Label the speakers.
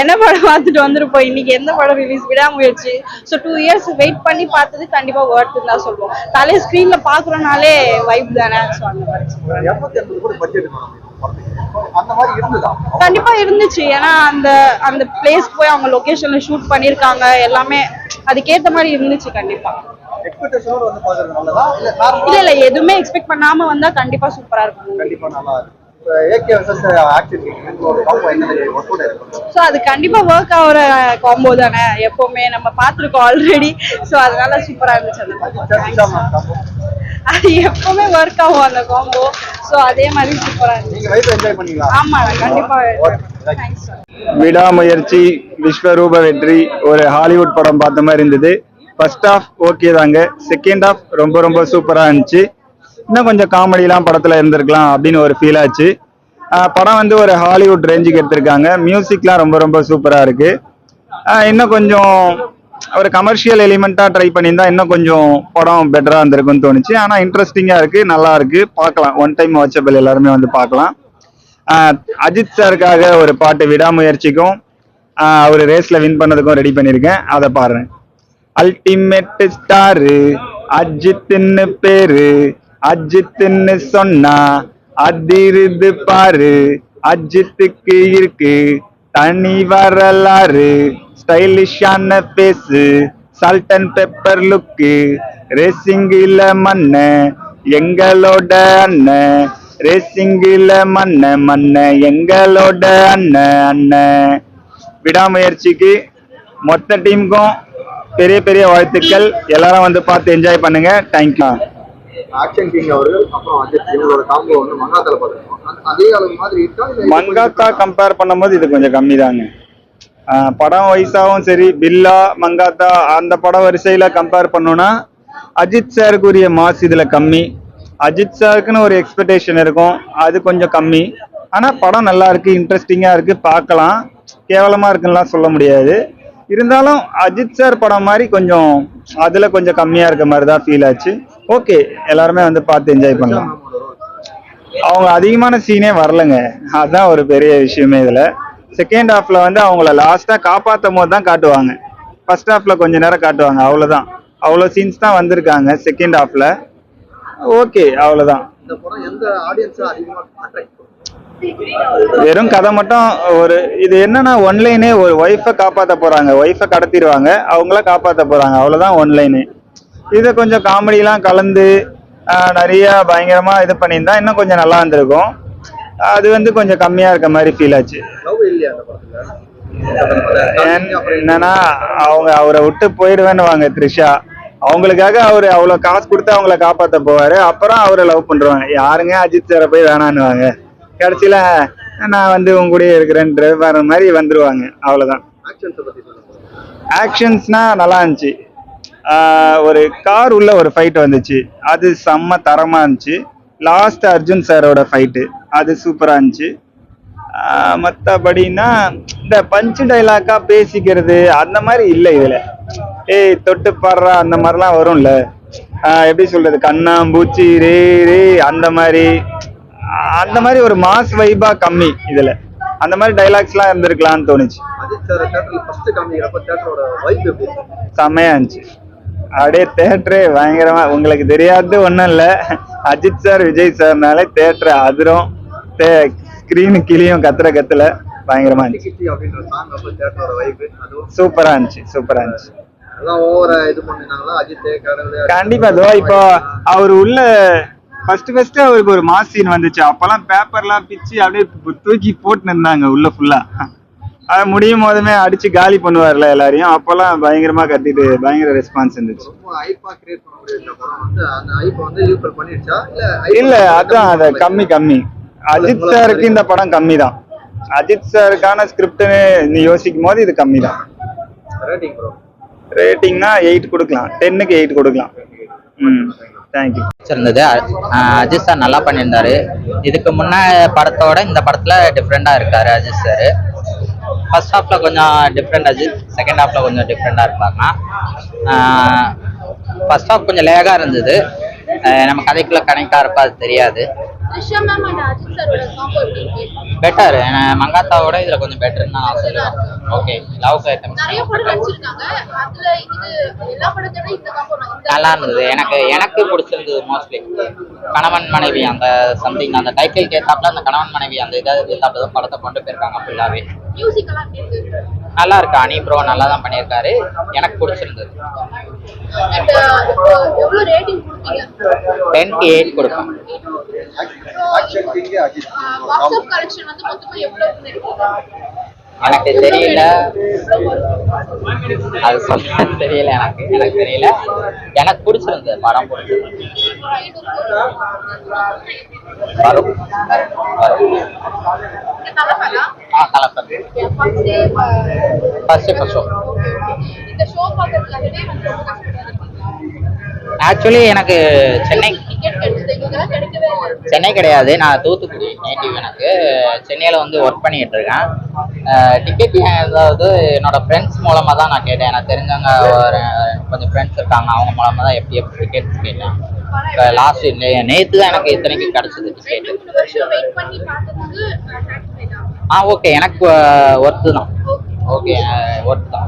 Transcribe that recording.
Speaker 1: என்ன படம் பார்த்துட்டு வந்திருப்போம் இன்னைக்கு எந்த படம் ரிலீஸ் விடாமுயற்சி. ஸோ டூ இயர்ஸ் வெயிட் பண்ணி பார்த்தது கண்டிப்பா ஒர்த்து தான் சொல்லுவோம். தலைய ஸ்க்ரீன்ல பாக்குறோம்னாலே வைப் தானே? ஸோ அந்த மாதிரி. கண்டிப்பா இருந்துச்சு. ஏன்னா அந்த அந்த பிளேஸ் போய் அவங்க லொகேஷன்ல ஷூட் பண்ணிருக்காங்க எல்லாமே அதுக்கேத்த மாதிரி இருந்துச்சு கண்டிப்பா.
Speaker 2: இல்ல
Speaker 1: இல்ல எதுவுமே எக்ஸ்பெக்ட் பண்ணாம வந்தா கண்டிப்பா சூப்பரா இருக்கும். ஸோ அது கண்டிப்பா ஒர்க் ஆகுற காம்போ தானே. எப்பவுமே நம்ம பார்த்துருக்கோம் ஆல்ரெடி ஸோ அதனால சூப்பரா இருந்துச்சு அந்த. அது எப்பவுமே ஒர்க் ஆகும் அந்த காம்போ ஸோ அதே மாதிரி சூப்பரா இருந்துச்சு.
Speaker 2: நீங்க லைஃப் என்ஜாய் பண்ணீங்களா?
Speaker 1: ஆமா கண்டிப்பா
Speaker 3: விடாமுயற்சி விஸ்வரூப வெற்றி ஒரு ஹாலிவுட் படம் பார்த்த மாதிரி இருந்தது. ஃபர்ஸ்ட் ஹாஃப் ஓகே தாங்க. செகண்ட் ஹாஃப் ரொம்ப ரொம்ப சூப்பராக இருந்துச்சு. இன்னும் கொஞ்சம் காமெடிலாம் படத்தில் இருந்திருக்கலாம் அப்படின்னு ஒரு ஃபீல் ஆச்சு. படம் வந்து ஒரு ஹாலிவுட் ரேஞ்சுக்கு எடுத்திருக்காங்க. மியூசிக்லாம் ரொம்ப ரொம்ப சூப்பராக இருக்கு. இன்னும் கொஞ்சம் ஒரு கமர்ஷியல் எலிமெண்ட்டாக ட்ரை பண்ணியிருந்தா இன்னும் கொஞ்சம் படம் பெட்டராக இருந்திருக்குன்னு தோணுச்சு. ஆனால் இன்ட்ரெஸ்டிங்காக இருக்குது நல்லா இருக்குது பார்க்கலாம். ஒன் டைம் வாட்சபிள் எல்லாருமே வந்து பார்க்கலாம். அஜித் சாருக்காக ஒரு பாட்டு விடாமுயற்சிக்கும். அவர் ரேஸில் வின் பண்ணதுக்கும் ரெடி பண்ணியிருக்கேன். அதை பாருங்க அல்டிமேட் ஸ்டாரு அஜித்துன்னு பேரு. அஜித்துன்னு சொன்னா அதிருது பாரு. அஜித்துக்கு இருக்கு தனி வரலாறு. ஸ்டைலிஷான face salt and pepper look ரேசிங்கில மண்ண எங்களோட அண்ணன் ரேசிங்கில மண்ண மண்ண எங்களோட அண்ணன் அண்ணன் விடாமுயற்சிக்கு மொத்த டீமுக்கும் பெரிய பெரிய வாழ்த்துக்கள். எல்லாரும் வந்து பார்த்து என்ஜாய் பண்ணுங்க. தேங்க்யூ
Speaker 2: ஆக்ஷன் கிங் அவர்கள் அப்புறம் அஜித் இவங்களோட காம்போ வந்து மங்காத்தால பாத்துருக்கோம் அந்த- அதே அளவு மாதிரி இருக்கா?
Speaker 3: மங்காத்தா கம்பேர் பண்ணும்போது இது கொஞ்சம் கம்மி தாங்க படம் வயசாவும் சரி பில்லா மங்காத்தா அந்த படம் வரிசையில கம்பேர் பண்ணோம்னா அஜித் சாருக்குரிய மாஸ் இதுல கம்மி. அஜித் சாருக்குன்னு ஒரு எக்ஸ்பெக்டேஷன் இருக்கும் அது கொஞ்சம் கம்மி. ஆனா படம் நல்லா இருக்கு இன்ட்ரெஸ்டிங்கா இருக்கு பார்க்கலாம். கேவலமா இருக்குன்னுலாம் சொல்ல முடியாது. இருந்தாலும் அஜித் சார் படம் மாதிரி கொஞ்சம் அதுல கொஞ்சம் கம்மியா இருக்க மாதிரி தான் ஃபீல் ஆச்சு. ஓகே எல்லாருமே வந்து பார்த்து என்ஜாய் பண்ணலாம். அவங்க அதிகமான சீனே வரலங்க. அதான் ஒரு பெரிய விஷயமே இதுல. செகண்ட் ஹாஃப்ல வந்து அவங்கள லாஸ்டா காப்பாத்தும் போது தான் காட்டுவாங்க. ஃபர்ஸ்ட் ஹாஃப்ல கொஞ்ச நேரம் காட்டுவாங்க அவ்வளவுதான். அவ்வளோ சீன்ஸ் தான் வந்திருக்காங்க செகண்ட் ஹாஃப்ல ஓகே
Speaker 2: அட்ராக்ட்
Speaker 3: வெறும் கதை மட்டும் ஒரு இது என்னன்னா ஒன்லைனே ஒரு ஒய்ஃபை காப்பாத்த போறாங்க. ஒய்ஃபை கடத்திடுவாங்க அவங்கள காப்பாத்த போறாங்க. அவ்வளவுதான் ஒன்லைனு இதை கொஞ்சம் காமெடிலாம் கலந்து நிறைய பயங்கரமா இது பண்ணியிருந்தா இன்னும் கொஞ்சம் நல்லா இருந்திருக்கும். அது வந்து கொஞ்சம் கம்மியா இருக்க மாதிரி ஃபீல் ஆச்சு. என்னன்னா அவங்க அவரை விட்டு போயிடுவேன்னு வாங்க த்ரிஷா. அவங்களுக்காக அவர் அவ்வளவு காசு கொடுத்து அவங்கள காப்பாத்த போவாரு. அப்புறம் அவரை லவ் பண்றாங்க யாருங்க அஜித் சாரை போய் வேணான்னுவாங்க. கடைசியில நான் வந்து உங்க கூடயே இருக்கிறேன்ற மாதிரி வந்துருவாங்க. அவ்வளவுதான்.
Speaker 2: ஆக்ஷன்ஸை பத்தி சொல்லுங்க.
Speaker 3: ஆக்ஷன்ஸ்னா நல்லா இருந்துச்சு. ஒரு கார் உள்ள ஒரு ஃபைட் வந்துச்சு. அது செம்ம தரமா இருந்துச்சு. லாஸ்ட் அர்ஜுன் சாரோட ஃபைட்டு அது சூப்பரா இருந்துச்சு. மத்தபடினா இந்த பஞ்சு டைலாக்கா பேசிக்கிறது அந்த மாதிரி இல்லை இதுல. ஏய் தொட்டு பாடுறா அந்த மாதிரிலாம் வரும்ல. எப்படி சொல்றது? கண்ணாம்பூச்சி ரே ரே அந்த மாதிரி. அந்த மாதிரி ஒரு மாஸ் வைபா கம்மி இதுல. அந்த மாதிரி டைலாக்ஸ்லாம் இருந்திருக்கலாம்னு தோணுச்சு. செம்மையா இருந்துச்சு. அப்படியே தேட்டரே பயங்கரமா உங்களுக்கு தெரியாது ஒண்ணும் இல்ல. அஜித் சார் விஜய் சார்னாலே தேட்டர் அதிரும். ஸ்கிரீனு கிளியும் கத்துற கத்துல பயங்கரமா இருந்துச்சு. சூப்பரா இருந்துச்சு சூப்பரா இருந்துச்சு. கண்டிப்பா இதோ இப்போ அவர் உள்ள ஃபர்ஸ்ட் ஃபர்ஸ்ட் அவருக்கு ஒரு மாஸ் சீன் வந்துச்சு. அப்பெல்லாம் பேப்பர்லாம் பிச்சு அப்படியே தூக்கி போட்டுன்னு இருந்தாங்க உள்ள ஃபுல்லா அது முடியும் போதுமே அடிச்சு காலி பண்ணுவார்ல எல்லாரையும். அப்பெல்லாம் பயங்கரமா கத்திட்டு பயங்கர ரெஸ்பான்ஸ் இருந்துச்சு.
Speaker 2: இல்ல
Speaker 3: அதான் அது கம்மி கம்மி. அஜித் சாருக்கு இந்த படம் கம்மி தான் அஜித் சாருக்கான ஸ்கிரிப்ட்னு நீ யோசிக்கும் போது இது கம்மி தான்
Speaker 2: ரேட்டிங் ப்ரோ
Speaker 3: ரேட்டிங்னா எயிட் கொடுக்கலாம் டென்னுக்கு எயிட் கொடுக்கலாம். ம் தேங்க்யூ
Speaker 4: இருந்தது. அஜித் சார் நல்லா பண்ணியிருந்தாரு. இதுக்கு முன்ன படத்தோட இந்த படத்துல டிஃப்ரெண்டா இருக்காரு அஜித் சார் ஃபஸ்ட் ஹாஃபில் கொஞ்சம் டிஃப்ரெண்ட் அஜித் செகண்ட் ஹாஃபில் கொஞ்சம் டிஃப்ரெண்ட்டாக இருப்பாங்க ஃபஸ்ட் ஹாஃப் கொஞ்சம் லேகாக இருந்தது. நம்ம கதைக்குள்ளே கனெக்டாக இருப்பா அது தெரியாது. பெட்டர் மங்காத்தாவோட இதுல கொஞ்சம் பெட்டர்னு தான் நான் சொல்லுவேன். ஓகே லவ் நல்லா இருந்தது. எனக்கு எனக்கு பிடிச்சிருந்தது மோஸ்ட்லி கணவன் மனைவி அந்த சம்திங் அந்த டைட்டில் கேட்டாப்ல அந்த கணவன் மனைவி அந்த இதை ஏத்தாப்புல தான் படத்தை கொண்டு போயிருக்காங்க ஃபுல்லாவே நல்லா இருக்கு. அனி ப்ரோ நல்லா தான் பண்ணியிருக்காரு. எனக்கு பிடிச்சிருந்தது.
Speaker 5: கொடுப்பீங்க
Speaker 4: டென்க்கு எயிட் கொடுப்பேன். எனக்கு தெரியல. அது சொல்ல தெரியல எனக்கு. எனக்கு தெரியல. எனக்கு பிடிச்சிருந்தது படம் வரும். ஆ கலப்பன்
Speaker 5: ஃபர்ஸ்ட்
Speaker 4: ஃபர்ஸ்ட் ஷோ ஆக்சுவலி எனக்கு சென்னை சென்னை கிடையாது. நான் தூத்துக்குடி நேட்டிவ் எனக்கு. சென்னையில் வந்து ஒர்க் பண்ணிட்டு இருக்கேன். டிக்கெட் ஏதாவது என்னோட ஃப்ரெண்ட்ஸ் மூலமாக தான் நான் கேட்டேன். எனக்கு தெரிஞ்சவங்க ஒரு கொஞ்சம் ஃப்ரெண்ட்ஸ் இருக்காங்க. அவங்க மூலமாக தான் எப்படி எப்படி டிக்கெட் கேட்டேன். இப்போ லாஸ்ட் நேற்று தான் எனக்கு இத்தனைக்கு கிடச்சிது டிக்கெட் ஆ ஓகே எனக்கு ஒர்த்து தான். ஓகே ஒர்த்து தான்.